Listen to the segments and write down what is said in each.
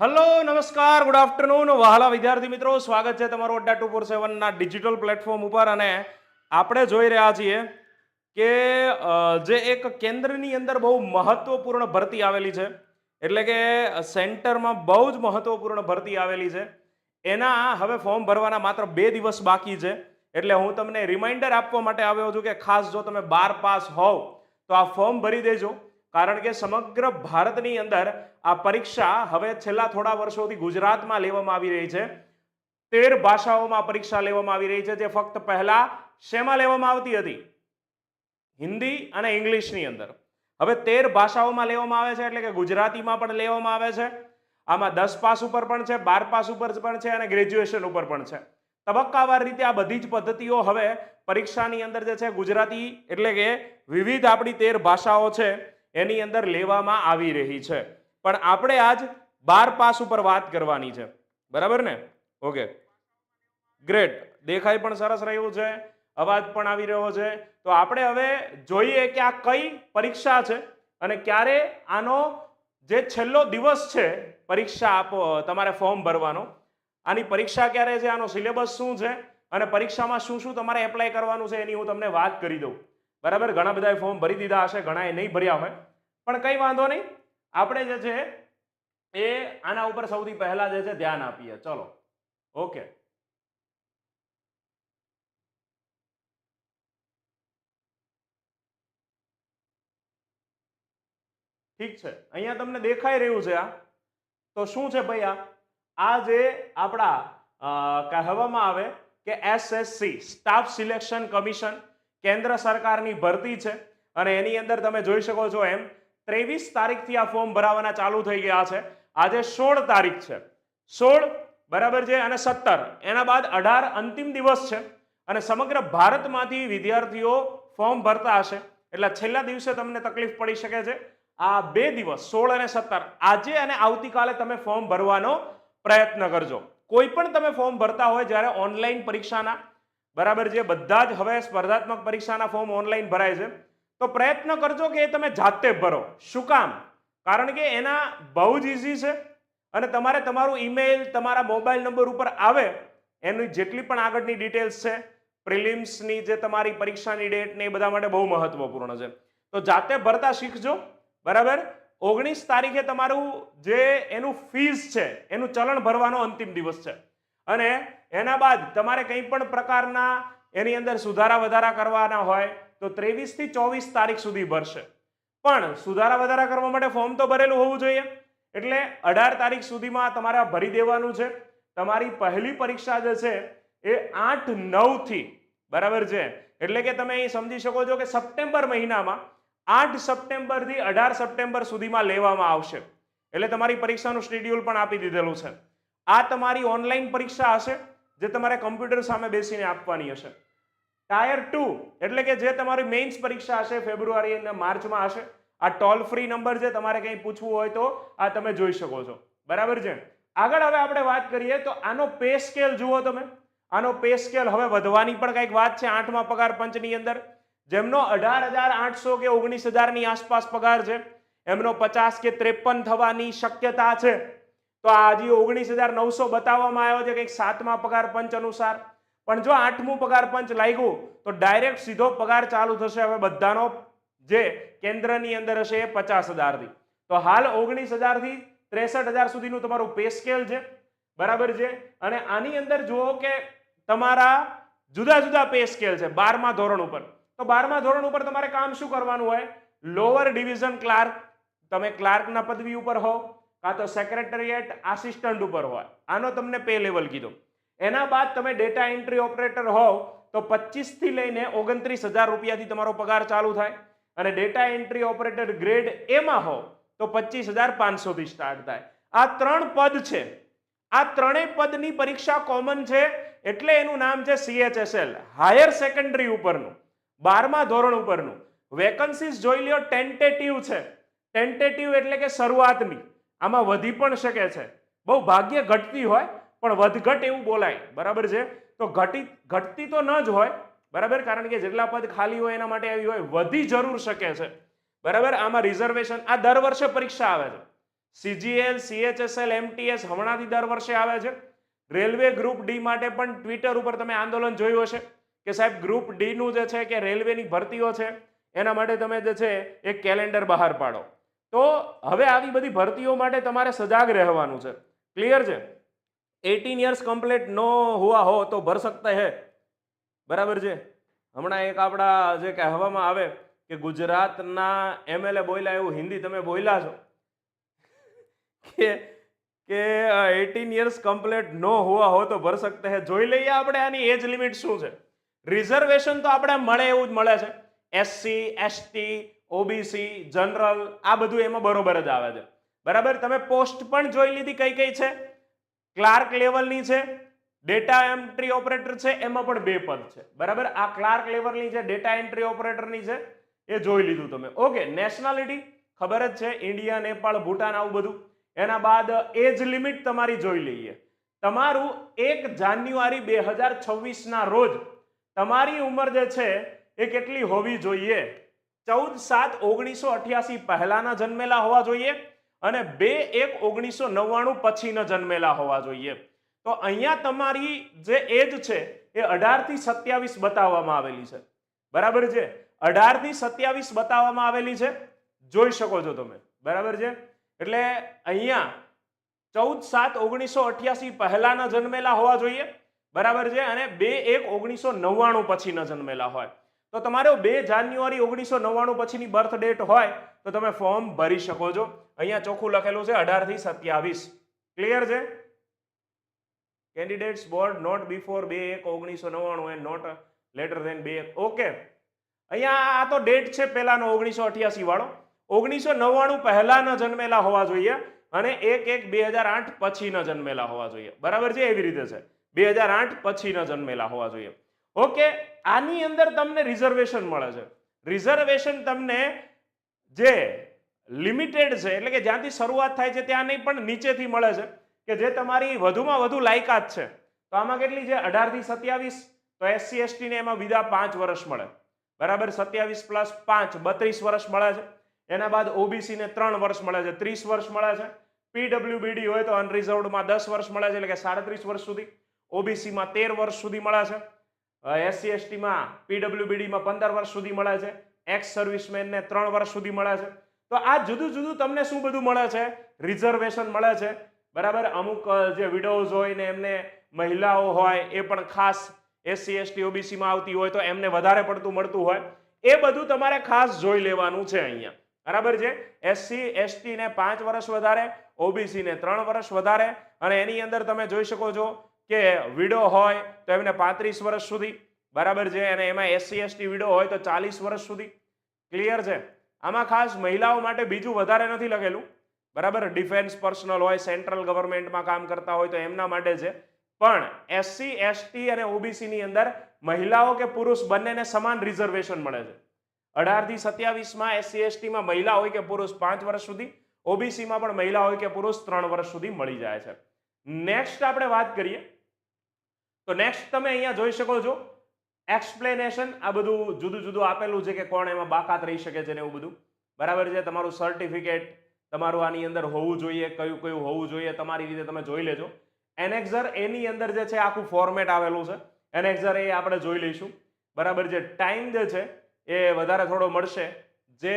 Hello નમસ્કાર good afternoon વહાલા વિદ્યાર્થી મિત્રો, સ્વાગત છે તમારું અડ્ડા ટુ ફોર સેવનના ડિજિટલ પ્લેટફોર્મ ઉપર અને આપણે જોઈ રહ્યા છીએ કે જે એક કેન્દ્રની અંદર બહુ મહત્વપૂર્ણ ભરતી આવેલી છે, એટલે કે સેન્ટરમાં બહુ જ મહત્વપૂર્ણ ભરતી આવેલી છે. એના હવે ફોર્મ ભરવાના માત્ર બે દિવસ બાકી છે, એટલે હું તમને રિમાઇન્ડર આપવા માટે આવ્યો છું કે ખાસ જો તમે બાર પાસ હોવ, તો આ ફોર્મ ભરી દેજો. કારણ કે સમગ્ર ભારતની અંદર આ પરીક્ષા હવે છેલ્લા થોડા વર્ષોથી ગુજરાતમાં લેવામાં આવી રહી છે. તેર ભાષાઓમાં પરીક્ષા લેવામાં આવી રહી છે જે ફક્ત પહેલા શેમાં લેવામાં આવતી હતી? હિન્દી અને ઇંગ્લિશની અંદર. હવે તેર ભાષાઓમાં લેવામાં આવે છે એટલે કે ગુજરાતીમાં પણ લેવામાં આવે છે. આમાં દસ પાસ ઉપર પણ છે, બાર પાસ ઉપર પણ છે અને ગ્રેજ્યુએશન ઉપર પણ છે. તબક્કાવાર રીતે આ બધી જ પદ્ધતિઓ હવે પરીક્ષાની અંદર જે છે ગુજરાતી એટલે કે વિવિધ આપણી તેર ભાષાઓ છે એની અંદર લેવામાં આવી રહી છે. પણ આપણે આજ બાર પાસ ઉપર વાત કરવાની છે. બરાબર ને? ઓકે. ગ્રેટ દેખાય પણ સરસ રહ્યું છે. અવાજ પણ આવી રહ્યો છે. તો આપણે હવે જોઈએ કે આ કઈ પરીક્ષા છે અને ક્યારે આનો જે છેલ્લો દિવસ છે, પરીક્ષા આપો, તમારે ફોર્મ ભરવાનો. આની પરીક્ષા ક્યારે છે? આનો સિલેબસ શું છે? અને પરીક્ષામાં શું શું તમારે એપ્લાય કરવાનું છે એની હું તમને વાત કરી દઉં. બરાબર? ઘણા બધાએ ફોર્મ ભરી દીધા હશે, ઘણાએ નહીં ભર્યા હોય પણ કંઈ વાંધો નહીં. આપણે જે છે, એ આના ઉપર સૌથી પહેલા જે છે, ધ્યાન આપીએ. ચલો. ઓકે. ઠીક છે. અહીંયા તમને દેખાઈ રહ્યું છે આ. તો શું છે ભાઈ આ? આ જે આપણા કહેવામાં આવે કે એસએસસી સ્ટાફ સિલેક્શન કમિશન કેન્દ્ર સરકારની ભરતી છે અને એની અંદર તમે જોઈ શકો છો એમ, ત્રેવીસ તારીખથી આ ફોર્મ ભરાવાના ચાલુ થઈ ગયા છે. આજે સોળ તારીખ છે. સોળ, બરાબર છે? અને સત્તર. એના બાદ અઢાર અંતિમ દિવસ છે અને સમગ્ર ભારતમાંથી વિદ્યાર્થીઓ ફોર્મ ભરતા હશે. એટલે છેલ્લા દિવસે તમને તકલીફ પડી શકે છે. આ બે દિવસ, સોળ અને સત્તર, આજે અને આવતીકાલે તમે ફોર્મ ભરવાનો પ્રયત્ન કરજો. કોઈ પણ તમે ફોર્મ ભરતા હોય જ્યારે ઓનલાઈન પરીક્ષાના બરાબર છે? બધા જ હવે સ્પર્ધાત્મક પરીક્ષાના ફોર્મ ઓનલાઈન ભરાય છે. તો પ્રયત્ન કરજો કે એ તમે જાતે ભરો. શું કામ? કારણ કે એના બહુ જ ઇઝી છે અને તમારે તમારું ઈમેલ તમારા મોબાઈલ નંબર ઉપર આવે, એની જેટલી પણ આગળની ડિટેલ્સ છે પ્રિલિમ્સની જે તમારી પરીક્ષાની ડેટ ને એ બધા માટે બહુ મહત્વપૂર્ણ છે. તો જાતે ભરતા શીખજો, બરાબર? ઓગણીસ તારીખે તમારું જે એનું ફીસ છે, એનું ચલણ ભરવાનો અંતિમ દિવસ છે. અને એના બાદ તમારે કંઈ પણ પ્રકારના એની અંદર સુધારા વધારા કરવાના હોય, તો ત્રેવીસથી ચોવીસ તારીખ સુધી ભરશે. પણ સુધારા વધારા કરવા માટે ફોર્મ તો ભરેલું હોવું જોઈએ. એટલે અઢાર તારીખ સુધીમાં તમારે ભરી દેવાનું છે. તમારી પહેલી પરીક્ષા જે છે, એ આઠ નવથી, બરાબર છે? એટલે કે તમે અહીં સમજી શકો છો કે સપ્ટેમ્બર મહિનામાં આઠ સપ્ટેમ્બરથી અઢાર સપ્ટેમ્બર સુધીમાં લેવામાં આવશે. એટલે તમારી પરીક્ષાનું શેડ્યુલ પણ આપી દીધેલું છે. આ તમારી ઓનલાઈન પરીક્ષા હશે. જે તમારે કમ્પ્યુટર સામે બેસીને આપવાની હશે. ટાયર ટુ એટલે કે જે તમારી મેઇન્સ પરીક્ષા હશે ફેબ્રુઆરી અને માર્ચમાં હશે. આ ટોલ ફ્રી નંબર છે તમારે કંઈ પૂછવું હોય તો આ તમે જોઈ શકો છો. બરાબર છે? આગળ હવે આપણે વાત કરીએ તો આનો પે સ્કેલ જુઓ તમે. આનો પે સ્કેલ હવે વધવાની પણ કંઈક વાત છે આઠમા પગાર પંચની અંદર. જેમનો અઢાર હજાર આઠસો કે ઓગણીસ હજારની આસપાસ પગાર છે, એમનો પચાસ કે ત્રેપન થવાની શક્યતા છે. તો આ હજી ઓગણીસ હજાર નવસો બતાવવામાં આવ્યો છે કંઈક સાતમા પગાર પંચ અનુસાર. પણ જો આઠમું પગાર પંચ લાગ્યું, તો ડાયરેક્ટ સીધો પગાર ચાલુ થશે. હવે બધાનો જે કેન્દ્રની અંદર હશે એ પચાસ હજારથી. તો હાલ ઓગણીસ હજારથી ત્રેસઠ હજાર સુધીનું તમારું પે સ્કેલ છે. બરાબર છે? અને આની અંદર જુઓ કે તમારા જુદા જુદા પે સ્કેલ છે, બારમા ધોરણ ઉપર. તો બારમા ધોરણ ઉપર તમારે કામ શું કરવાનું હોય? લોઅર ડિવિઝન ક્લાર્ક તમે ક્લાર્કના પદવી ઉપર હો. કાં તો સેક્રેટરીએટ આસિસ્ટન્ટ ઉપર હોય. આનો તમને પે લેવલ કીધો. એના બાદ તમે ડેટા એન્ટ્રી ઓપરેટર હોવ, તો પચીસથી લઈને ઓગણત્રીસ હજાર રૂપિયાથી તમારો પગાર ચાલુ થાય. અને ડેટા એન્ટ્રી ઓપરેટર ગ્રેડ એમાં હોવ, તો પચીસ હજાર પાંચસોથી સ્ટાર્ટ થાય. આ ત્રણ પદ છે. આ ત્રણેય પદની પરીક્ષા કોમન છે, એટલે એનું નામ છે સીએચએસએલ હાયર સેકન્ડરી ઉપરનું. બારમા ધોરણ ઉપરનું. વેકન્સીસ જોઈ લ્યો ટેન્ટેટિવ છે. ટેન્ટેટિવ એટલે કે શરૂઆતની. આમાં વધી પણ શકે છે. બહુ ભાગ્ય ઘટતી હોય, પણ વધઘટ એવું બોલાય. બરાબર છે? તો ઘટી, ઘટતી તો ન જ હોય, બરાબર? કારણ કે જેટલા પદ ખાલી હોય એના માટે આવી હોય, વધી જરૂર શકે છે. બરાબર? આમાં રિઝર્વેશન આ દર વર્ષે પરીક્ષા આવે છે. સીજીએલ સીએચએસએલ એમટીએસ હમણાંથી દર વર્ષે આવે છે. રેલવે ગ્રુપ ડી માટે પણ ટ્વિટર ઉપર તમે આંદોલન જોયું હશે કે સાહેબ, ગ્રુપ ડીનું જે છે કે રેલવેની ભરતીઓ છે, એના માટે તમે જે છે એક કેલેન્ડર બહાર પાડો. તો હવે આવી બધી ભરતીઓ માટે તમારે સજાગ રહેવાનું છે. ક્લિયર છે? એટીન યર્સ કમ્પ્લીટ નો હુઆ હો તો ભર સકતા હે. બરાબર છે? હમણાં એક આપણા જે કહેવામાં આવે કે ગુજરાતના એમએલએ બોલ્યા એવું હિન્દી તમે બોલ્યા છો. કે કે એટીન યર્સ કમ્પ્લીટ નો હોવા હો તો ભર શકતે હે. જોઈ લઈએ આપણે આની એજ લિમિટ શું છે. રિઝર્વેશન તો આપણે મળે એવું જ મળે છે. એસસી એસટી ઓબીસી જનરલ આ બધું એમાં બરોબર જ આવે છે. બરાબર? તમે પોસ્ટ પણ જોઈ લીધી કઈ કઈ છે? ક્લાર્ક લેવલની છે ડેટા એન્ટ્રી ઓપરેટર છે, એમાં પણ બે પદ છે. બરાબર? આ ક્લાર્ક લેવલની જે ડેટા એન્ટ્રી ઓપરેટરની છે, એ જોઈ લીધું તમે. ઓકે નેશનાલિટી ખબર જ છે ઇન્ડિયા નેપાળ ભૂટાન આવું બધું. એના બાદ એજ લિમિટ તમારી જોઈ લઈએ. તમારું એક જાન્યુઆરી બે હજાર છવ્વીસના રોજ તમારી ઉંમર જે છે, એ કેટલી હોવી જોઈએ? ચૌદ સાત ઓગણીસો અઠ્યાસી પહેલાના જન્મેલા હોવા જોઈએ અને બે એક ઓગણીસો નવ્વાણું પછીના જન્મેલા હોવા જોઈએ. તો અહીંયા તમારી જે એજ છે એ અઢારથી સત્યાવીસ બતાવવામાં આવેલી છે. બરાબર છે? અઢારથી સત્યાવીસ બતાવવામાં આવેલી છે. જોઈ શકો છો તમે. બરાબર છે? એટલે અહીંયા ચૌદ સાત ઓગણીસો અઠ્યાસી પહેલાના જન્મેલા હોવા જોઈએ. બરાબર છે? અને બે એક ઓગણીસો નવ્વાણું પછીના જન્મેલા હોય. તો તમારો બે જાન્યુઆરી ઓગણીસો નવ્વાણું પછીની બર્થ ડેટ હોય તો તમે ફોર્મ ભરી શકો છો. અહીંયા ચોખ્ખું લખેલું છે અઢારથી સત્યાવીસ. ક્લિયર છે? કેન્ડિડેટ્સ બોર્ડ નોટ બિફોર બે એક ઓગણીસો નવ્વાણું એન્ડ નોટ લેટર ધેન બે ઓકે અહીંયા આ તો ડેટ છે પહેલાનો ઓગણીસો અઠ્યાસી વાળો. ઓગણીસો નવ્વાણું પહેલાના જન્મેલા હોવા જોઈએ અને એક એક બે હજાર આઠ પછીના જન્મેલા હોવા જોઈએ. બરાબર છે? એવી રીતે છે. બે હજાર આઠ પછીના જન્મેલા હોવા જોઈએ. ઓકે, આની અંદર તમને રિઝર્વેશન મળે છે. રિઝર્વેશન તમને જે લિમિટેડ છે, એટલે કે જ્યાંથી શરૂઆત થાય છે ત્યાં નહીં, પણ નીચેથી મળે છે, કે જે તમારી વધુમાં વધુ લાયકાત છે. તો આમાં કેટલી છે? અઢારથી સત્યાવીસ. તો એસસી એસટીને એમાં બીજા પાંચ વર્ષ મળે. બરાબર? સત્યાવીસ પ્લસ પાંચ, બત્રીસ વર્ષ મળે છે. એના બાદ ઓબીસીને ત્રણ વર્ષ મળે છે. ત્રીસ વર્ષ મળે છે. પીડબ્લ્યુબીડી હોય તો અનરિઝર્વડમાં દસ વર્ષ મળે છે, એટલે કે સાડત્રીસ વર્ષ સુધી. ઓબીસીમાં તેર વર્ષ સુધી મળે છે. એસસી એસટીમાં પીડબ્લ્યુબીડીમાં પંદર વર્ષ સુધી મળે છે. એક્સ સર્વિસમેનને ત્રણ વર્ષ સુધી મળે છે. તો આ જુદું જુદું તમને શું બધું મળે છે? રિઝર્વેશન મળે છે. બરાબર? અમુક જે વિડોઝ હોય ને એમને મહિલાઓ હોય, એ પણ ખાસ એસસી એસટી ઓબીસીમાં આવતી હોય તો એમને વધારે પડતું મળતું હોય. એ બધું તમારે ખાસ જોઈ લેવાનું છે અહીંયા. બરાબર છે? એસસી એસટી ને પાંચ વર્ષ વધારે ઓબીસી ને ત્રણ વર્ષ વધારે, અને એની અંદર તમે જોઈ શકો છો કે વિડો હોય તો એમને પાંત્રીસ વર્ષ સુધી, બરાબર છે? અને એમાં એસસી એસટી વિડો હોય તો ચાલીસ વર્ષ સુધી. ક્લિયર છે? આમાં ખાસ મહિલાઓ માટે બીજું વધારે નથી લખેલું. બરાબર? ડિફેન્સ પર્સનલ હોય સેન્ટ્રલ ગવર્મેન્ટમાં કામ કરતા હોય તો એમના માટે છે. પણ એસસી એસટી અને ઓબીસીની અંદર મહિલાઓ કે પુરુષ બંનેને સમાન રિઝર્વેશન મળે છે. અઢારથી સત્યાવીસમાં એસસી એસટીમાં મહિલા હોય કે પુરુષ પાંચ વર્ષ સુધી ઓબીસીમાં પણ મહિલા હોય કે પુરુષ ત્રણ વર્ષ સુધી મળી જાય છે. નેક્સ્ટ આપણે વાત કરીએ તો નેક્સ્ટ તમે અહીંયા જોઈ શકો છો. એક્સપ્લેનેશન આ બધું જુદું જુદું આપેલું છે કે કોણ એમાં બાકાત રહી શકે છે ને એવું બધું. બરાબર છે? તમારું સર્ટિફિકેટ તમારું આની અંદર હોવું જોઈએ, કયું કયું હોવું જોઈએ, તમારી રીતે તમે જોઈ લેજો. એનેક્ઝર એની અંદર જે છે આખું ફોર્મેટ આવેલું છે. એનેક્ઝર એ આપણે જોઈ લઈશું. બરાબર છે? ટાઈમ જે છે એ વધારે થોડો મળશે. જે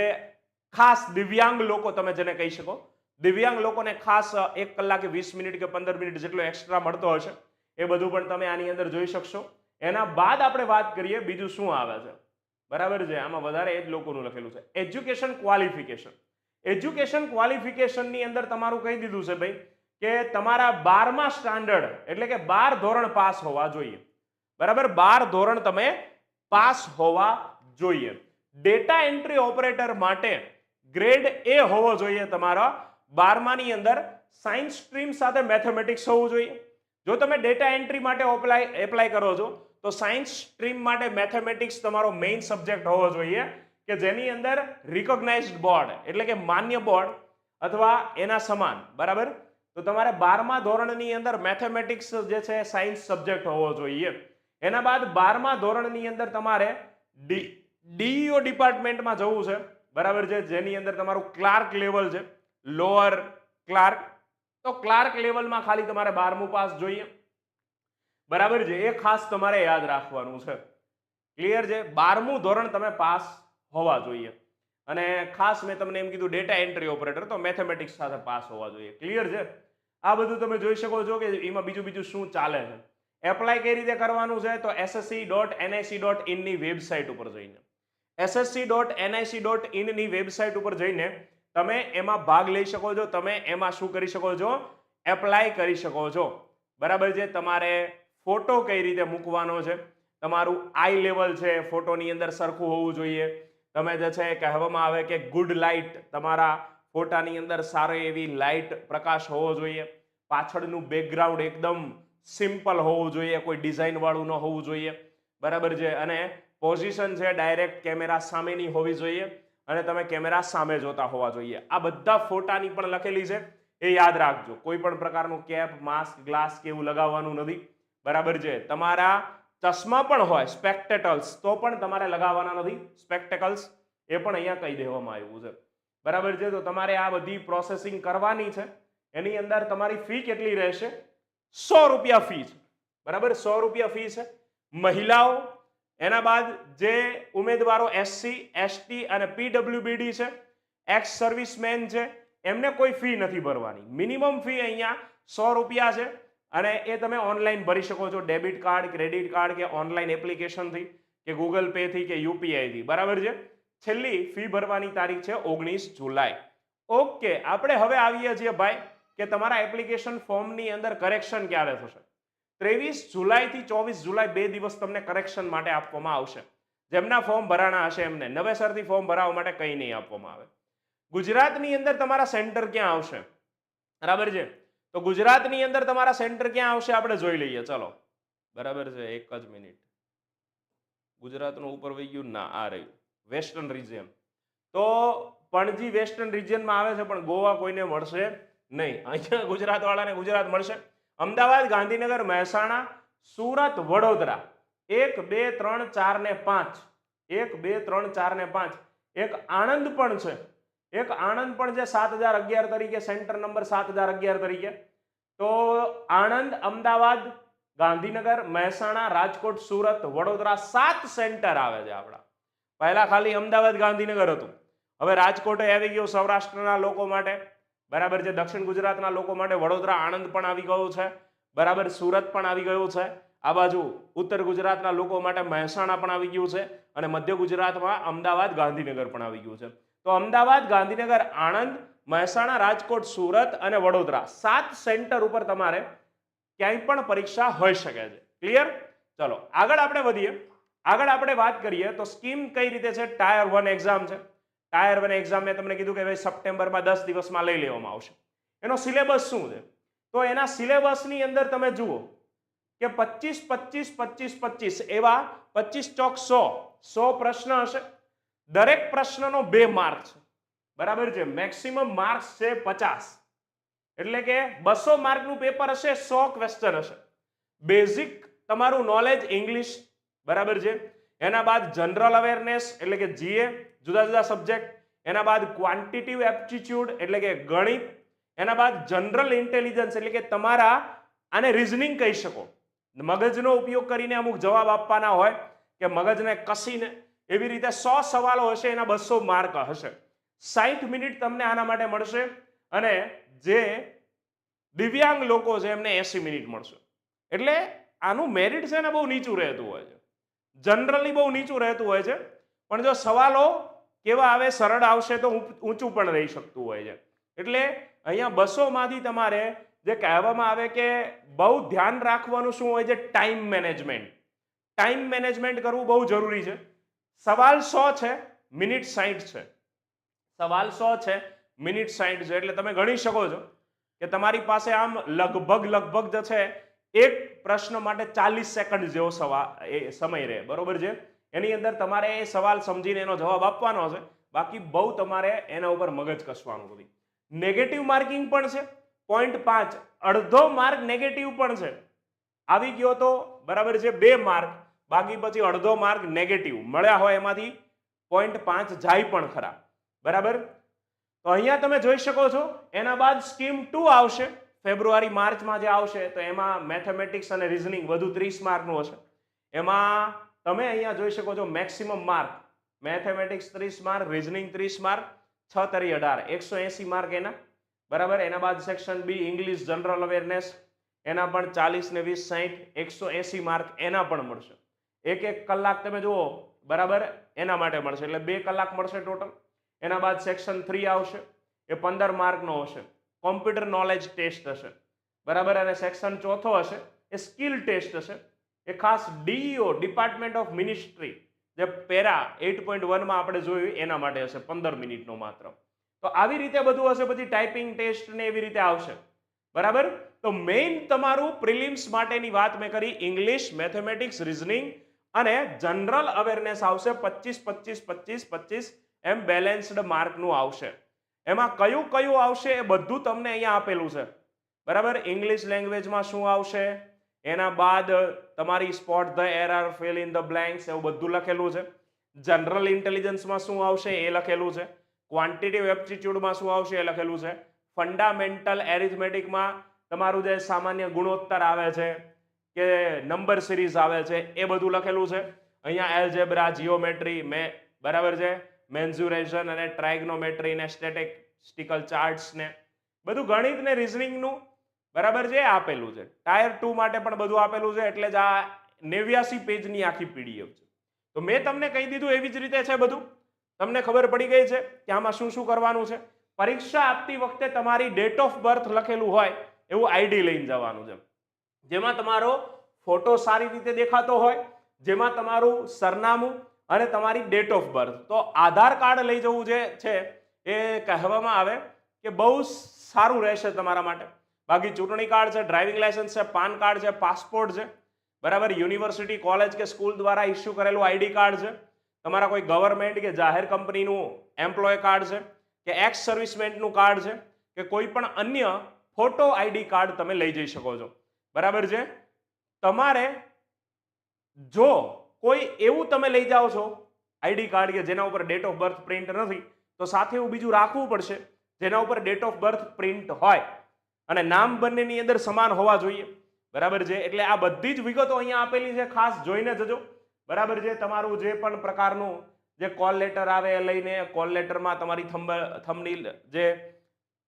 ખાસ દિવ્યાંગ લોકો તમે જેને કહી શકો. દિવ્યાંગ લોકોને ખાસ એક કલાકે વીસ મિનિટ કે પંદર મિનિટ જેટલો એક્સ્ટ્રા મળતો હશે. એ બધું પણ તમે આની અંદર જોઈ શકશો. એના બાદ આપણે વાત કરીએ બીજું શું આવે છે. બરાબર છે? આમાં વધારે એ જ લોકોનું લખેલું છે. એજ્યુકેશન ક્વોલિફિકેશન એજ્યુકેશન ક્વોલિફિકેશનની અંદર તમારું કહી દીધું છે ભાઈ કે તમારા બારમા સ્ટાન્ડર્ડ એટલે કે બાર ધોરણ પાસ હોવા જોઈએ. બરાબર? બાર ધોરણ તમે પાસ હોવા જોઈએ. ડેટા એન્ટ્રી ઓપરેટર માટે ગ્રેડ એ હોવો જોઈએ તમારા બારમાની અંદર. સાયન્સ સ્ટ્રીમ સાથે મેથેમેટિક્સ હોવું જોઈએ. જો તમે ડેટા એન્ટ્રી માટે એપ્લાય એપ્લાય કરો છો, તો સાયન્સ સ્ટ્રીમ માટે મેથેમેટિક્સ તમારો મેઇન સબ્જેક્ટ હોવો જોઈએ કે જેની અંદર રિકોગ્નાઇઝડ બોર્ડ એટલે કે માન્ય બોર્ડ અથવા એના સમાન, બરાબર? તો તમારે બારમા ધોરણની અંદર મેથેમેટિક્સ જે છે સાયન્સ સબ્જેક્ટ હોવો જોઈએ. એના બાદ બારમા ધોરણની અંદર તમારે ડી ડીઈઓ ડિપાર્ટમેન્ટમાં જવું છે, બરાબર છે? જેની અંદર તમારું ક્લાર્ક લેવલ છે લોઅર ક્લાર્ક તો ક્લાર્ક લેવલમાં ખાલી તમારે બારમું પાસ જોઈએ. બરાબર છે? એ ખાસ તમારે યાદ રાખવાનું છે. ક્લિયર છે? બારમું ધોરણ તમે પાસ હોવા જોઈએ. અને ખાસ મેં તમને એમ કીધું ડેટા એન્ટ્રી ઓપરેટર તો મેથેમેટિક્સ સાથે પાસ હોવા જોઈએ. ક્લિયર છે? આ બધું તમે જોઈ શકો છો કે એમાં બીજું બીજું શું ચાલે છે. એપ્લાય કઈ રીતે કરવાનું છે? તો એસએસસી ડોટ એનઆઈસી ડોટ ઇનની વેબસાઇટ ઉપર જઈને. એસએસસી ડોટ એનઆઈસી ડોટ ઇનની વેબસાઇટ ઉપર જઈને તમે એમાં ભાગ લઈ શકો છો, તમે એમાં શું કરી શકો છો? એપ્લાય કરી શકો છો. બરાબર છે? તમારે ફોટો કઈ રીતે મૂકવાનો છે? તમારું આઈ લેવલ છે ફોટોની અંદર સરખું હોવું જોઈએ. તમે જે છે કહેવામાં આવે કે ગુડ લાઇટ તમારા ફોટાની અંદર સારી એવી લાઇટ પ્રકાશ હોવો જોઈએ. પાછળનું બેકગ્રાઉન્ડ એકદમ સિમ્પલ હોવું જોઈએ, કોઈ ડિઝાઇનવાળું ન હોવું જોઈએ. બરાબર છે? અને પોઝિશન છે ડાયરેક્ટ કેમેરા સામેની હોવી જોઈએ. અને તમે કેમેરા સામે જોતા હોવા જોઈએ. આ બધા ફોટાની પણ લખેલી છે. એ યાદ રાખજો. કોઈ પણ પ્રકારનું કેપ, માસ્ક, ગ્લાસ કે એવું લગાવવાનું નથી. બરાબર છે? તમારા ચશ્મા પણ હોય સ્પેક્ટેકલ્સ તો પણ તમારે લગાવવાના નથી. સ્પેક્ટેકલ્સ એ પણ અહીંયા કહી દેવામાં આવ્યું છે. બરાબર છે? તો તમારે આ બધી પ્રોસેસિંગ કરવાની છે. એની અંદર તમારી ફી કેટલી રહેશે? સો રૂપિયા ફી છે. બરાબર? સો રૂપિયા ફી છે. મહિલાઓ એના બાદ જે ઉમેદવારો એસસી એસટી અને પીડબ્લ્યુબીડી છે એક્સ સર્વિસમેન છે, એમને કોઈ ફી નથી ભરવાની. મિનિમમ ફી અહીંયા સો રૂપિયા છે અને એ તમે ઓનલાઈન ભરી શકો છો. ડેબિટ કાર્ડ ક્રેડિટ કાર્ડ કે ઓનલાઈન એપ્લિકેશનથી કે ગૂગલ પેથી કે યુપીઆઈથી બરાબર છે? છેલ્લી ફી ભરવાની તારીખ છે ઓગણીસ જુલાઈ. ઓકે આપણે હવે આવીએ છીએ ભાઈ કે તમારા એપ્લિકેશન ફોર્મની અંદર કરેક્શન ક્યારે થશે? ત્રેવીસ જુલાઈથી ચોવીસ જુલાઈ બે દિવસ તમને કરેક્શન માટે આપવામાં આવશે. જેમના ફોર્મ ભરાણા હશે એમને. નવેસરથી ફોર્મ ભરાવવા માટે કંઈ નહીં આપવામાં આવે. ગુજરાતની અંદર તમારા સેન્ટર ક્યાં આવશે? બરાબર છે? તો ગુજરાતની અંદર તમારા સેન્ટર ક્યાં આવશે આપણે જોઈ લઈએ. ચલો. બરાબર છે? એક જ મિનિટ. ગુજરાતનું ઉપર વહી ગયું? ના, આ રહ્યું. વેસ્ટર્ન રિજિયન તો પણજી વેસ્ટર્ન રિજિયનમાં આવે છે, પણ ગોવા કોઈને મળશે નહીં. અહીંયા ગુજરાતવાળાને ગુજરાત મળશે. અમદાવાદ, ગાંધીનગર, મહેસાણા, સુરત, વડોદરા. એક, બે, ત્રણ, ચાર ને પાંચ. એક, બે, ત્રણ, ચાર ને પાંચ. એક આણંદ પણ છે. એક આણંદ પણ છે સાત હજાર અગિયાર તરીકે, સેન્ટર નંબર સાત હજાર અગિયાર તરીકે. તો આણંદ, અમદાવાદ, ગાંધીનગર, મહેસાણા, રાજકોટ, સુરત, વડોદરા સાત સેન્ટર આવે છે આપણા. પહેલા ખાલી અમદાવાદ, ગાંધીનગર હતું. હવે રાજકોટ આવી ગયું સૌરાષ્ટ્રના લોકો માટે. બરાબર છે, દક્ષિણ ગુજરાતના લોકો માટે વડોદરા આણંદ પણ આવી ગયો છે, બરાબર સુરત પણ આવી ગયું છે, આ બાજુ ઉત્તર ગુજરાતના લોકો માટે મહેસાણા પણ આવી ગયું છે અને મધ્ય ગુજરાતમાં અમદાવાદ ગાંધીનગર પણ આવી ગયું છે. તો અમદાવાદ, ગાંધીનગર, આણંદ, મહેસાણા, રાજકોટ, સુરત અને વડોદરા સાત સેન્ટર ઉપર તમારે ક્યાંય પણ પરીક્ષા હોઈ શકે છે. ક્લિયર ચલો, આગળ આપણે વધીએ. આગળ આપણે વાત કરીએ તો સ્કીમ કઈ રીતે છે? ટાયર વન એક્ઝામ છે. ટાયર વન એક્ઝામ મેં તમને કીધું કે ભાઈ સપ્ટેમ્બરમાં દસ દિવસમાં લઈ લેવામાં આવશે. એનો સિલેબસ શું છે? તો એના સિલેબસની અંદર તમે જુઓ કે પચીસ પચીસ પચીસ પચીસ એવા પચીસ ચોક સો સો પ્રશ્ન હશે. દરેક પ્રશ્નનો બે માર્ક છે. બરાબર છે? મેક્સિમમ માર્ક્સ છે પચાસ. એટલે કે બસો માર્કનું પેપર હશે, સો ક્વેશ્ચન હશે. બેઝિક તમારું નોલેજ ઇંગ્લિશ બરાબર છે? એના બાદ જનરલ અવેરનેસ એટલે કે જીએ જુદા જુદા સબ્જેક્ટ એના બાદ ક્વોન્ટિટિવ એપ્ટિટ્યુડ એટલે કે ગણિત, એના બાદ જનરલ ઇન્ટેલિજન્સ એટલે કે તમારા આને રિઝનિંગ કહી શકો. મગજનો ઉપયોગ કરીને અમુક જવાબ આપવાના હોય કે મગજને કસીને એવી રીતે સો સવાલો હશે, એના બસો માર્ક હશે. સાઠ મિનિટ તમને આના માટે મળશે અને જે દિવ્યાંગ લોકો છે, એમને એસી મિનિટ મળશે. એટલે આનું મેરિટ છે ને બહુ નીચું રહેતું હોય છે. જનરલી બહુ નીચું રહેતું હોય છે. પણ જો સવાલો કેવા આવે, સરળ આવશે તો ઊંચું પણ રહી શકતું હોય છે. એટલે અહીંયા બસોમાંથી તમારે જે કહેવામાં આવે કે બહુ ધ્યાન રાખવાનું શું હોય છે? Time management. ટાઈમ મેનેજમેન્ટ કરવું બહુ જરૂરી છે. સવાલ સો છે, મિનિટ સાઠ છે. સવાલ સો છે, મિનિટ સાઠ છે. એટલે તમે ગણી શકો છો કે તમારી પાસે આમ લગભગ લગભગ જે છે, એક પ્રશ્ન માટે ચાલીસ સેકન્ડ જેવો સવા, એ સમય રહે. બરોબર છે? એની અંદર તમારે એ સવાલ સમજીને એનો જવાબ આપવાનો છે. બાકી બહુ તમારે એના ઉપર મગજ કસવાનું નથી. નેગેટિવ માર્કિંગ પણ છે. પોઈન્ટ પાંચ, અડધો માર્ક નેગેટિવ પણ છે. આવી ગયો તો બરાબર છે બે માર્ક બાકી પછી અડધો માર્ક નેગેટિવ મળ્યા હોય એમાંથી પોઈન્ટ પાંચ જાય પણ ખરા. બરાબર? તો અહીંયા તમે જોઈ શકો છો, એના બાદ સ્કીમ ટુ આવશે. ફેબ્રુઆરી માર્ચમાં જે આવશે, તો એમાં મેથેમેટિક્સ અને રિઝનિંગ વધુ ત્રીસ માર્કનું હશે. એમાં તમે અહીંયા જોઈ શકો છો મેક્સિમમ માર્ક મેથેમેટિક્સ ત્રીસ માર્ક રિઝનિંગ ત્રીસ માર્ક છ તરી અઢાર. એકસો એંસી માર્ક એના. બરાબર? એના બાદ section B English general awareness એના પણ ચાલીસ ને વીસ સાહીઠ એકસો એંસી માર્ક એના પણ મળશે. એક એક કલાક તમે જુઓ, બરાબર? એના માટે મળશે. એટલે બે કલાક મળશે ટોટલ એના બાદ સેક્શન થ્રી આવશે. એ પંદર માર્કનો હશે. કોમ્પ્યુટર નોલેજ ટેસ્ટ હશે. બરાબર? અને સેક્શન ચોથો હશે. એ સ્કિલ ટેસ્ટ હશે. એ ખાસ ડીઈઓ ડિપાર્ટમેન્ટ ઓફ મિનિસ્ટ્રી જે પેરા એઇટ પોઈન્ટ વનમાં આપણે જોયું, એના માટે હશે પંદર મિનિટનો માત્ર. તો આવી રીતે બધું હશે, પછી ટાઈપિંગ ટેસ્ટ ને એવી રીતે આવશે. બરાબર? તો મેઇન તમારું પ્રિલિમ્સ માટેની વાત મેં કરી ઇંગ્લિશ મેથેમેટિક્સ રિઝનિંગ અને જનરલ અવેરનેસ આવશે પચીસ પચીસ પચીસ પચીસ એમ બેલેન્સ્ડ માર્કનું આવશે. એમાં કયું કયું આવશે એ બધું તમને અહીંયા આપેલું છે. બરાબર? ઇંગ્લિશ લેંગ્વેજમાં શું આવશે? એના બાદ તમારી spot the error fill in the blanks એવું બધું લખેલું છે. જનરલ ઇન્ટેલિજન્સમાં શું આવશે એ લખેલું છે. ક્વોન્ટિટિવ એપ્ટિટ્યુડમાં શું આવશે એ લખેલું છે. ફંડામેન્ટલ એરિથમેટિકમાં તમારું જે સામાન્ય ગુણોત્તર આવે છે કે નંબર સિરીઝ આવે છે એ બધું લખેલું છે. અહીંયા એલ્જેબ્રા જીઓમેટ્રી મે, બરાબર છે? મેન્ઝુરેશન અને ટ્રાઇગ્નોમેટ્રી ને સ્ટેટિસ્ટિકલ ચાર્ટ્સ ને. બધું ગણિત ને રિઝનિંગનું બરાબર છે? આપેલું છે. ટાયર ટુ માટે પણ બધું આપેલું છે, એટલે જ આ નેવ્યાસી પેજની આખી પીડીએફ છે. તો મેં તમને કહી દીધું એવી જ રીતે છે બધું. તમને ખબર પડી ગઈ છે કે આમાં શું શું કરવાનું છે? પરીક્ષા આપતી વખતે તમારી ડેટ ઓફ બર્થ લખેલું હોય, એવું આઈડી લઈને જવાનું છે. જેમાં તમારો ફોટો સારી રીતે દેખાતો હોય, જેમાં તમારું સરનામું અને તમારી ડેટ ઓફ બર્થ તો આધાર કાર્ડ લઈ જવું જે છે, એ કહેવામાં આવે કે બહુ સારું રહેશે તમારા માટે. બાકી ચૂંટણી કાર્ડ છે ડ્રાઇવિંગ લાયસન્સ છે, પાન કાર્ડ છે પાસપોર્ટ છે. બરાબર? યુનિવર્સિટી કોલેજ કે સ્કૂલ દ્વારા ઇસ્યુ કરેલું આઈડી કાર્ડ છે. તમારા કોઈ ગવર્મેન્ટ કે જાહેર કંપનીનું એમ્પ્લોય કાર્ડ છે કે એક્સ સર્વિસમેન્ટનું કાર્ડ છે કે કોઈ પણ અન્ય ફોટો આઈડી કાર્ડ તમે લઈ જઈ શકો છો. બરાબર છે? તમારે જો કોઈ એવું તમે લઈ જાઓ છો આઈડી કાર્ડ કે જેના ઉપર ડેટ ઓફ બર્થ પ્રિન્ટ નથી, તો સાથે એવું બીજું રાખવું પડશે જેના ઉપર ડેટ ઓફ બર્થ પ્રિન્ટ હોય. અને નામ બંનેની અંદર સમાન હોવા જોઈએ. બરાબર છે? એટલે આ બધી જ વિગતો અહીંયા આપેલી છે. ખાસ જોઈને જજો. બરાબર છે? તમારું જે પણ પ્રકારનું જે કોલ લેટર આવે એ લઈને કોલ લેટરમાં તમારી થંબ થંબની જે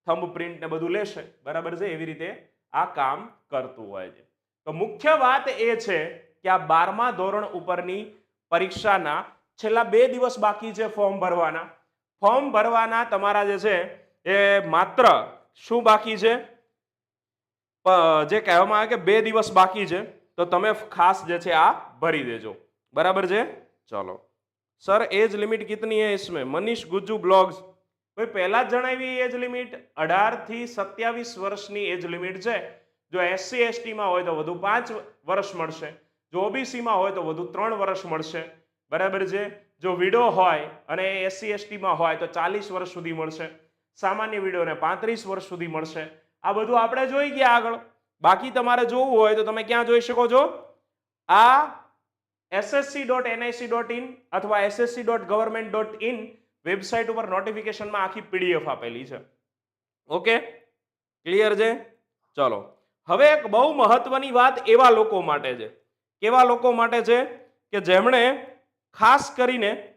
થંબ પ્રિન્ટ ને બધું લેશે. બરાબર છે? એવી રીતે આ કામ કરતું હોય છે. તો મુખ્ય વાત એ છે કે આ બારમા ધોરણ ઉપરની પરીક્ષાના છેલ્લા બે દિવસ બાકી છે ફોર્મ ભરવાના. ફોર્મ ભરવાના તમારા જે છે એ માત્ર શું બાકી છે? જે કહેવામાં આવે કે બે દિવસ બાકી છે, તો તમે ખાસ જે છે આ ભરી દેજો. બરાબર છે? ચલો. સર, એજ લિમિટ કિતની હે ઇસમે? મનીષ ગુજ્જુ બ્લોગ્સ. ભાઈ પહેલાં જ જણાવી એજ લિમિટ? અઢારથી સત્યાવીસ વર્ષની એજ લિમિટ છે. જો એસસી એસટીમાં હોય તો વધુ પાંચ વર્ષ મળશે. જો ઓબીસીમાં હોય તો વધુ ત્રણ વર્ષ મળશે. બરાબર છે? જો વિડો હોય અને એસસી એસટીમાં હોય તો ચાલીસ વર્ષ સુધી મળશે. સામાન્ય વિડોને પાંત્રીસ વર્ષ સુધી મળશે. આ બધું આપણે જોઈ ગયા આગળ. બાકી તમારે જોવું હોય તો તમે ક્યાં જોઈ શકો છો? આ SSC dot NIC dot in અથવા SSC dot government dot in website ઉપર નોટિફિકેશનમાં આખી પીડીએફ આપેલી છે. ઓકે? ક્લિયર છે? ચલો. હવે એક બહુ મહત્વની વાત એવા લોકો માટે છે. કેવા લોકો માટે છે? કે જેમણે ખાસ કરીને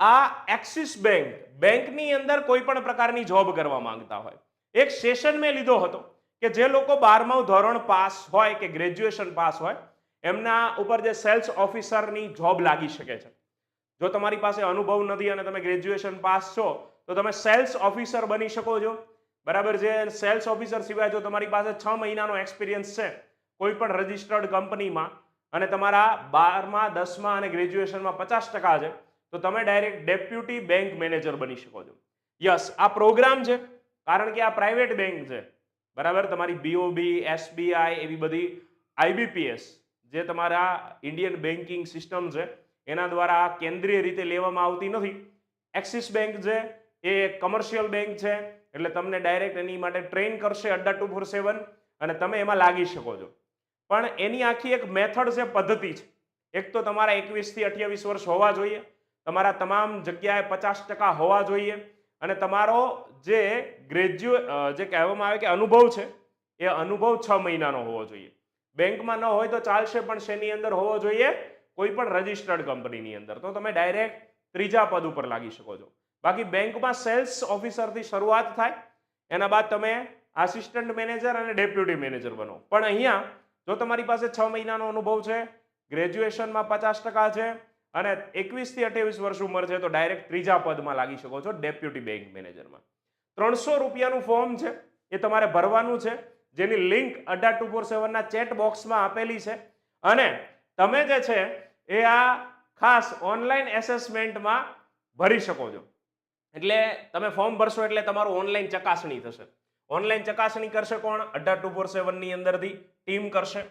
આ એક્સિસ બેંક, બેંકની અંદર કોઈ પણ પ્રકારની જોબ કરવા માંગતા હોય. એક સેશન મેં લીધો હતો કે જે લોકો બારમું ધોરણ પાસ હોય કે ગ્રેજ્યુએશન પાસ હોય, એમના ઉપર જે સેલ્સ ઓફિસરની જોબ લાગી શકે છે. જો તમારી પાસે અનુભવ નથી અને તમે ગ્રેજ્યુએશન પાસ છો, તો તમે સેલ્સ ઓફિસર બની શકો છો. બરાબર જે સેલ્સ ઓફિસર સિવાય જો તમારી પાસે છ મહિનાનો એક્સપિરિયન્સ છે, કોઈ પણ રજિસ્ટર્ડ કંપનીમાં અને તમારા બારમા, દસમા અને ગ્રેજ્યુએશનમાં પચાસ ટકા છે, તો તમે ડાયરેક્ટ ડેપ્યુટી બેંક મેનેજર બની શકો છો. યસ આ પ્રોગ્રામ છે. કારણ કે આ પ્રાઇવેટ બેંક છે. બરાબર? તમારી બીઓબી એસબીઆઈ એવી બધી આઈબીપીએસ જે તમારા ઇન્ડિયન બેન્કિંગ સિસ્ટમ છે, એના દ્વારા કેન્દ્રીય રીતે લેવામાં આવતી નથી. એક્સિસ બેંક છે, એ કમર્શિયલ બેંક છે, એટલે તમને ડાયરેક્ટ એની માટે ટ્રેન કરશે અડ્ડા ટુ ફોર સેવન અને તમે એમાં લાગી શકો છો. પણ એની આખી એક મેથડ છે, પદ્ધતિ છે. એક તો તમારા એકવીસથી અઠ્યાવીસ વર્ષ હોવા જોઈએ. તમારા તમામ જગ્યાએ પચાસ ટકા હોવા જોઈએ. અને તમારો જે ગ્રેજ્યુએ જે કહેવામાં આવે કે અનુભવ છે, એ અનુભવ છ મહિનાનો હોવો જોઈએ. બેંકમાં ન હોય તો ચાલશે, પણ શેની અંદર હોવો જોઈએ? કોઈ પણ રજિસ્ટર્ડ કંપનીની અંદર. તો તમે ડાયરેક્ટ ત્રીજા પદ ઉપર લાગી શકો છો. બાકી બેંકમાં સેલ્સ ઓફિસરથી શરૂઆત થાય, એના બાદ તમે આસિસ્ટન્ટ મેનેજર અને ડેપ્યુટી મેનેજર બનો. પણ અહીંયા, જો તમારી પાસે છ મહિનાનો અનુભવ છે, ગ્રેજ્યુએશનમાં પચાસ ટકા છે અને એકવીસથી અઠ્યાવીસ વર્ષ ઉંમર છે તો ડાયરેક્ટ ત્રીજા પદમાં લાગી શકો છો ડેપ્યુટી બેંક મેનેજરમાં ત્રણસો રૂપિયાનું ફોર્મ છે, એ તમારે ભરવાનું છે, જેની લિંક અઢાર ટુ ફોર સેવનના ચેટ બોક્સમાં આપેલી છે. અને તમે જે છે, એ આ ખાસ ઓનલાઈન એસેસમેન્ટમાં ભરી શકો છો. એટલે તમે ફોર્મ ભરશો એટલે તમારું ઓનલાઈન ચકાસણી થશે. ઓનલાઈન ચકાસણી કરશે કોણ? અઢાર ટુ ફોર સેવનની અંદરથી ટીમ કરશે.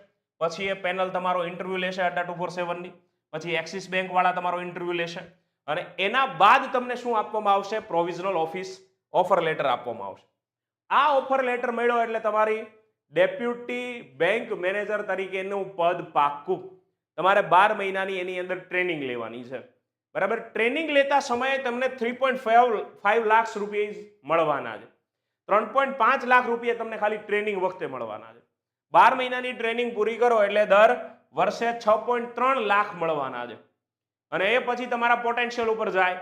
પછી એ પેનલ તમારો ઇન્ટરવ્યૂ લેશે અઢાર ટુ ફોર સેવનની. પછી એક્સિસ બેંકવાળા તમારો ઇન્ટરવ્યૂ લેશે. અને એના બાદ તમને શું આપવામાં આવશે? પ્રોવિઝનલ ઓફિસ ઓફર લેટર આપવામાં આવશે. આ ઓફર લેટર મળ્યો એટલે તમારી ડેપ્યુટી બેંક મેનેજર તરીકેનું પદ પાક્કું. તમારે બાર મહિનાની એની અંદર ટ્રેનિંગ લેવાની છે. બરાબર? ટ્રેનિંગ લેતા સમયે તમને three point five five lakh રૂપિયા મળવાના છે. ત્રણ પોઈન્ટ પાંચ લાખ રૂપિયા તમને ખાલી ટ્રેનિંગ વખતે મળવાના છે. બાર મહિનાની ટ્રેનિંગ પૂરી કરો એટલે દર વર્ષે છ પોઈન્ટ ત્રણ લાખ મળવાના છે. અને એ પછી તમારા પોટેન્શિયલ ઉપર જાય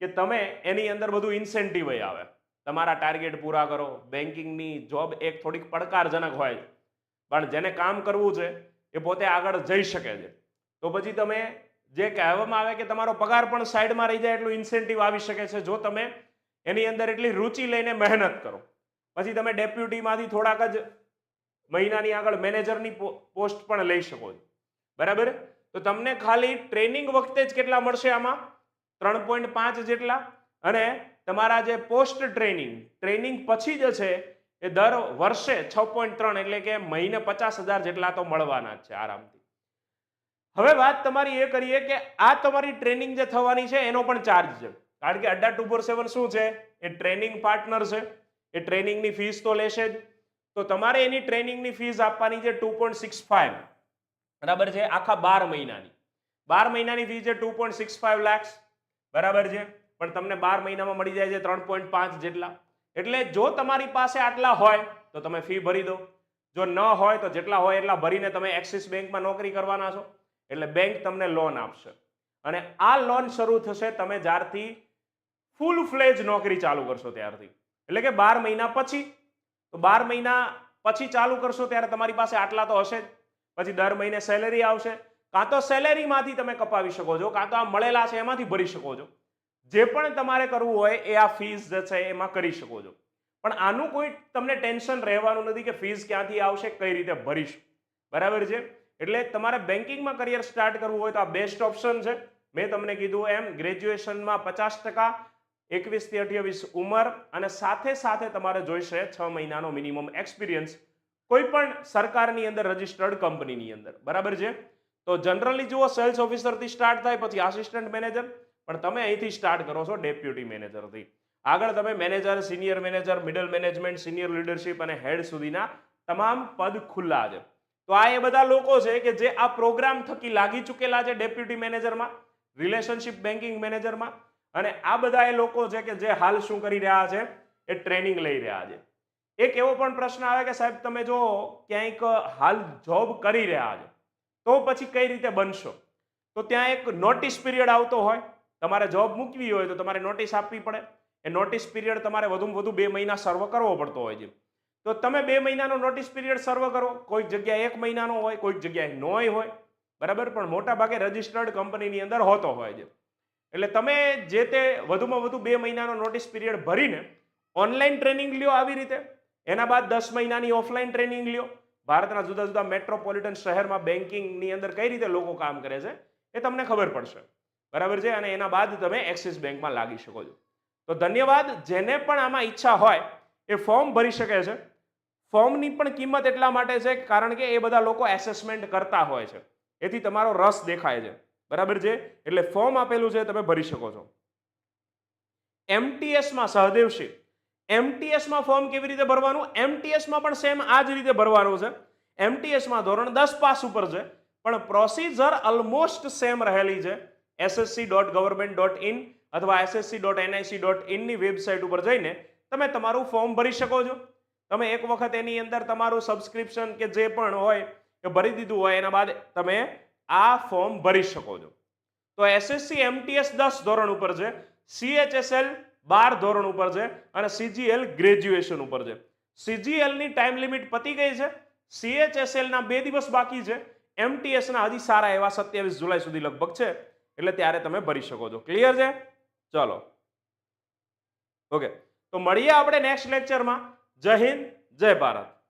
કે તમે એની અંદર બધું ઇન્સેન્ટિવ આવે. તમારા ટાર્ગેટ પૂરા કરો. બેન્કિંગની જોબ એક થોડીક પડકારજનક હોય પણ જેને કામ કરવું છે, એ પોતે આગળ જઈ શકે છે. તો પછી તમે જે કહેવામાં આવે કે તમારો પગાર પણ સાઈડમાં રહી જાય એટલું ઇન્સેન્ટિવ આવી શકે છે. જો તમે એની અંદર એટલી રુચિ લઈને મહેનત કરો. પછી તમે ડેપ્યુટીમાંથી થોડાક જ મહિનાની આગળ મેનેજરની પોસ્ટ પણ લઈ શકો છો. બરાબર? તો તમને ખાલી ટ્રેનિંગ વખતે જ કેટલા મળશે આમાં? ત્રણ પોઈન્ટ પાંચ જેટલા. અને તમારા જે પોસ્ટ ટ્રેનિંગ ટ્રેનિંગ પછી જ છે, એ દર વર્ષે છ પોઈન્ટ ત્રણ એટલે કે મહિને પચાસ હજાર જેટલા તો મળવાના જ છે આરામથી. હવે વાત તમારી એ કરીએ કે આ તમારી ટ્રેનિંગ જે થવાની છે, એનો પણ ચાર્જ છે. કારણ કે અડ્ડા ટુ ફોર સેવન શું છે? એ ટ્રેનિંગ પાર્ટનર છે. એ ટ્રેનિંગની ફીસ તો લેશે જ. તો તમારે એની ટ્રેનિંગની ફીસ આપવાની છે ટુ પોઈન્ટ સિક્સ ફાઈવ બરાબર છે? આખા બાર મહિનાની. બાર મહિનાની ફી છે two point six five lakhs બરાબર છે? પણ તમને બાર મહિનામાં મળી જાય છે ત્રણ પોઈન્ટ પાંચ જેટલા. એટલે જો તમારી પાસે આટલા હોય, તો તમે ફી ભરી દો. જો ન હોય, તો જેટલા હોય એટલા ભરીને તમે એક્સિસ બેંકમાં નોકરી કરવાના છો. એટલે બેંક તમને લોન આપશે. અને આ લોન શરૂ થશે તમે જ્યારથી ફૂલ ફ્લેજ નોકરી ચાલુ કરશો ત્યારથી. એટલે કે બાર મહિના પછી. તો બાર મહિના પછી ચાલુ કરશો ત્યારે તમારી પાસે આટલા તો હશે જ. પછી દર મહિને સેલેરી આવશે. કાં તો સેલેરીમાંથી તમે કપાવી શકો છો, કાં તો આ મળેલા છે એમાંથી ભરી શકો છો. જે પણ તમારે કરવું હોય એ આ ફીસ જે છે એમાં કરી શકો છો. પણ આનું કોઈ તમને ટેન્શન રહેવાનું નથી કે ફીસ ક્યાંથી આવશે, કઈ રીતે ભરીશું. બરાબર છે? એટલે તમારે બેન્કિંગમાં કરિયર સ્ટાર્ટ કરવું હોય તો આ બેસ્ટ ઓપ્શન છે. મેં તમને કીધું એમ ગ્રેજ્યુએશનમાં પચાસ ટકા એકવીસથી અઠ્યાવીસ ઉંમર અને સાથે સાથે તમારે જોઈશે છ મહિનાનો મિનિમમ એક્સપિરિયન્સ કોઈ પણ સરકારની અંદર રજિસ્ટર્ડ કંપનીની અંદર. બરાબર છે? તો જનરલી જુઓ સેલ્સ ઓફિસરથી સ્ટાર્ટ થાય, પછી આસિસ્ટન્ટ મેનેજર પણ તમે અહીંથી સ્ટાર્ટ કરો છો ડેપ્યુટી મેનેજરથી આગળ તમે manager senior manager middle management senior leadership અને હેડ સુધીના તમામ પદ ખુલ્લા છે. તો આ એ બધા લોકો છે કે જે આ પ્રોગ્રામ થકી લાગી ચૂકેલા છે ડેપ્યુટી મેનેજરમાં રિલેશનશિપ બેન્કિંગ મેનેજરમાં અને આ બધા એ લોકો છે કે જે હાલ શું કરી રહ્યા છે? એ ટ્રેનિંગ લઈ રહ્યા છે. એક એવો પણ પ્રશ્ન આવે કે સાહેબ, તમે જો ક્યાંક હાલ જોબ કરી રહ્યા છો, તો પછી કઈ રીતે બનશો? તો ત્યાં એક નોટિસ પીરિયડ આવતો હોય, તમારે જોબ મૂકવી હોય તો તમારે નોટિસ આપવી પડે. એ નોટિસ પીરિયડ તમારે વધુમાં વધુ બે મહિના સર્વ કરવો પડતો હોય છે તો તમે બે મહિનાનો નોટિસ પીરિયડ સર્વ કરો, કોઈક જગ્યાએ એક મહિનાનો હોય, કોઈક જગ્યાએ નોય હોય, બરાબર? પણ મોટા ભાગે રજિસ્ટર્ડ કંપનીની અંદર હોતો હોય છે એટલે તમે જે તે વધુમાં વધુ બે મહિનાનો નોટિસ પીરિયડ ભરીને ઓનલાઈન ટ્રેનિંગ લ્યો આવી રીતે. એના બાદ દસ મહિનાની ઓફલાઈન ટ્રેનિંગ લ્યો. ભારતના જુદા જુદા મેટ્રોપોલિટન શહેરમાં બેન્કિંગની અંદર કઈ રીતે લોકો કામ કરે છે એ તમને ખબર પડશે. બરાબર છે? અને એના બાદ તમે એક્સિસ બેંકમાં લાગી શકો છો. તો ધન્યવાદ. જેને પણ આમાં ઈચ્છા હોય એ ફોર્મ ભરી શકે છે. ફોર્મની પણ કિંમત એટલા માટે છે કારણ કે એ બધા લોકો એસેસમેન્ટ કરતા હોય છે. એથી તમારો રસ દેખાય છે. બરાબર છે? એટલે ફોર્મ આપેલું છે તમે ભરી શકો છો. એમટીએસમાં સહદેવશી એમટીએસમાં ફોર્મ કેવી રીતે ભરવાનું? એમટીએસમાં પણ સેમ આ જ રીતે ભરવાનું છે. એમટીએસમાં ધોરણ દસ પાસ ઉપર છે. પણ પ્રોસીજર ઓલમોસ્ટ સેમ રહેલી છે. SSC dot government dot in અથવા એસએસસી ડોટ એનઆઈસી ડોટ ઇનની વેબસાઇટ ઉપર જઈને તમે તમારું ફોર્મ ભરી શકો છો. તમે એક વખત એની અંદર તમારું સબસ્ક્રિપ્શન કે જે પણ હોય એ ભરી દીધું હોય, એના બાદ તમે આ ફોર્મ ભરી શકો છો. તો એસએસસી એમટીએસ દસ ધોરણ ઉપર છે. સીએચએસએલ બાર ધોરણ ઉપર છે અને સીજીએલ ગ્રેજ્યુએશન ઉપર છે. સીજીએલની ટાઈમ લિમિટ પતી ગઈ છે. સીએચએસએલના બે દિવસ બાકી છે. એમટીએસના હજી સારા એવા સત્યાવીસ જુલાઈ સુધી લગભગ છે. એટલે ત્યારે તમે ભરી શકો છો. ક્લિયર છે? ચલો. ઓકે તો મળીએ આપણે નેક્સ્ટ લેક્ચરમાં જય હિન્દ, જય ભારત.